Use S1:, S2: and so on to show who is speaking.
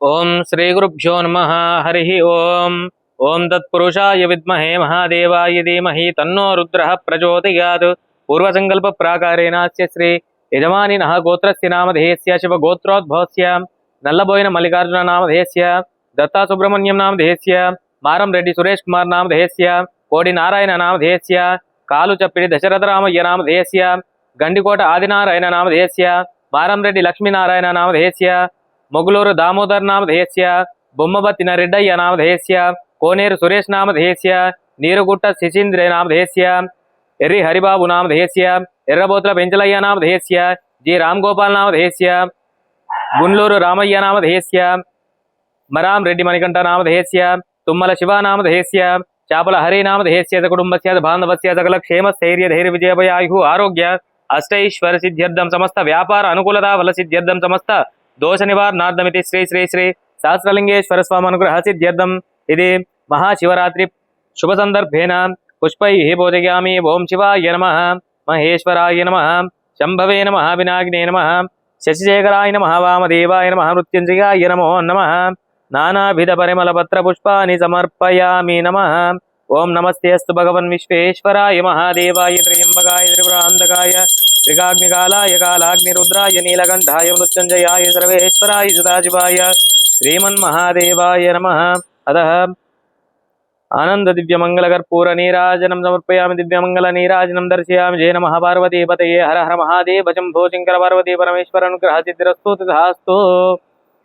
S1: ఓం శ్రీ గురుభ్యో నమ. హరి ఓం. ఓం తత్పురుషాయ విద్మహే మహాదేవాయ ధీమహి తన్నో రుద్ర ప్రచోదయాత్. పూర్వసంకల్ప ప్రాకారేణాస్య శ్రీ యజమానినః గోత్రస్య నామధేయస్య శివగోత్రోద్భవస్య. నల్లబోయిన మల్లికార్జున నామధేయస్య. దత్తా సుబ్రహ్మణ్యం నామధేయస్య. మారం రెడ్డి సురేష్ కుమార్ నామధేయస్య. కోడి నారాయణ నామధేయస్య. కాలు చప్పిడి దశరథరామయ్య నామధేయస్య. గండికోట ఆదినారాయణ నామధేయస్య. మారం రెడ్డి లక్ష్మీనారాయణ నామధేయస్య. మొగులూరు దామోదర్ నామధేయస్య బొమ్మబత్తిన రెడ్డయ్య నామధేయస్య కోనేరు సురేష్ నామధేయస్య నీరుగుట్ట శశీంద్ర నామధేయస్య ఎర్రి హరిబాబు నామధేయస్య ఎర్రబోతుల పెంచలయ్య నామధేయస్య జి రామ్ గోపాల్ నామధేయస్య గుండ్లూరు రామయ్య నామధేయస్య మరాం రెడ్డి మణికంఠ నామధేయస్య తుమ్మల శివ నామధేయస్య చాపల హరి నామధేయస్య కుటుంబస్య బాంధవస్య సకల క్షేమ స్థైర్య ధైర్య విజయభయాయు ఆరోగ్య అష్టైశ్వర సిద్ధ్యర్థం సమస్త వ్యాపార అనుకూలత ఫల సిద్ధ్యర్థం సమస్త దోష నివారణార్థమితి శ్రీ శ్రీ శ్రీ సహస్రలింగేశ్వర స్వామి అనుగ్రహ సిద్ధ్యర్థం ఇది మహాశివరాత్రి శుభ సందర్భేన పుష్పై పూజయామి ఓం శివాయ నమ. మహేశ్వరాయ నమ. శంభవే నమ. వినాగ్నే నమ. శశిశేఖరాయ నమ. వామదేవాయ నమ. మృత్యుంజయాయ నమో నమ. నానాభిధ పరిమళ పుష్పాన్ని సమర్పయామి నమ. ఓం నమస్తే అస్తు భగవన్ విశ్వేశ్వరాయ మహాదేవాయ త్రయంబకాయ త్రిపురాంధకాయ త్రికాగ్నికాలాయ కాలాగ్నిరుద్రాయ నీలకంఠాయ మృత్యుంజయాయ సర్వేశ్వరాయ సదాశివాయ శ్రీమన్మహాదేవాయ నమ. అద ఆనంద దివ్యమంగళకర్పూర నీరాజనం సమర్పయామి దివ్యమంగళ నీరాజనం దర్శయామి. జయ నమ పార్వతీపతయే. హర హర మహాదేవ శంభో శంకర పార్వతీ పరమేశ్వర అనుగ్రహ సిద్ధిరస్తు తథాస్తు.